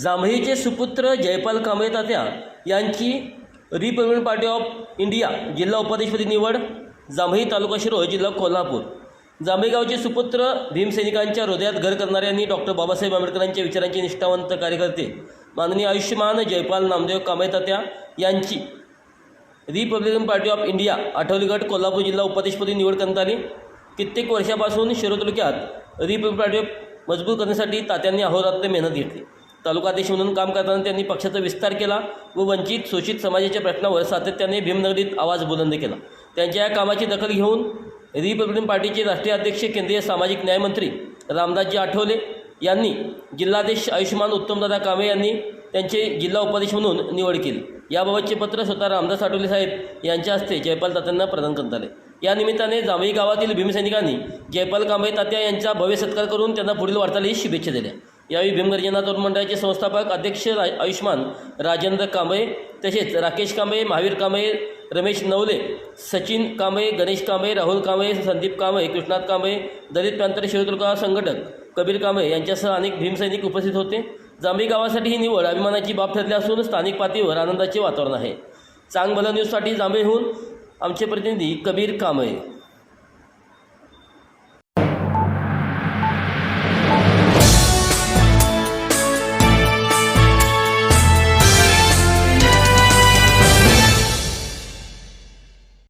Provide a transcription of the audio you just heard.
जांभईचे सुपुत्र जयपाल कांबळे तात्या यांची रिपब्लिकन पार्टी ऑफ इंडिया जिल्हा उपाध्यक्षपदी निवड जांभई तालुका शिरोळ जिल्हा कोल्हापूर. जांभळेगावचे सुपुत्र भीमसैनिकांच्या हृदयात घर करणाऱ्यांनी डॉक्टर बाबासाहेब आंबेडकरांच्या विचारांचे निष्ठावंत कार्यकर्ते माननीय आयुष्यमान जयपाल नामदेव कांबळे तात्या यांची रिपब्लिकन पार्टी ऑफ इंडिया आठवलीगड कोल्हापूर जिल्हा उपाध्यक्षपदी निवड करण्यात आली. कित्येक वर्षापासून शिरो तालुक्यात रिपब्लिकन पार्टी मजबूत करण्यासाठी तात्यांनी अहोरात्र मेहनत घेतली. तालुकाध्यक्ष म्हणून काम करताना त्यांनी पक्षाचा विस्तार केला व वंचित शोषित समाजाच्या प्रश्नावर सातत्याने भीमनगरीत आवाज बुलंद केला. त्यांच्या या कामाची दखल घेऊन रिपब्लिकन पार्टीचे राष्ट्रीय अध्यक्ष केंद्रीय सामाजिक न्यायमंत्री रामदासजी आठवले यांनी जिल्हाध्यक्ष आयुष्यमान उत्तमदादा कांबळे यांनी त्यांचे जिल्हा उपाध्यक्ष म्हणून निवड केली. याबाबतचे पत्र स्वतः रामदास आठवले साहेब यांच्या हस्ते जयपाल तात्यांना प्रदान करण्यात आले. या निमित्ताने जांभई गावातील भीमसैनिकांनी जयपाल कांबळे तात्या यांचा भव्य सत्कार करून त्यांना पुढील वाटचालीस शुभेच्छा दिल्या. यावेळी भीमगर्जना तरुण मंडळाचे संस्थापक अध्यक्ष रा आयुष्मान राजेंद्र कांबळे तसेच राकेश कांबळे महावीर कांबळे रमेश नवले सचिन कांबळे गणेश कांबळे राहुल कांबळे संदीप कांबळे कृष्णात कांबळे दलित प्रांतर शिवतुर्गा संघटक कबीर कांबळे यांच्यासह अनेक भीमसैनिक उपस्थित होते. जांभी गावासाठी ही निवड अभिमानाची बाब ठरली असून स्थानिक पातळीवर आनंदाचे वातावरण आहे. चांग न्यूजसाठी जांभेहून आमचे प्रतिनिधी कबीर कांबळे.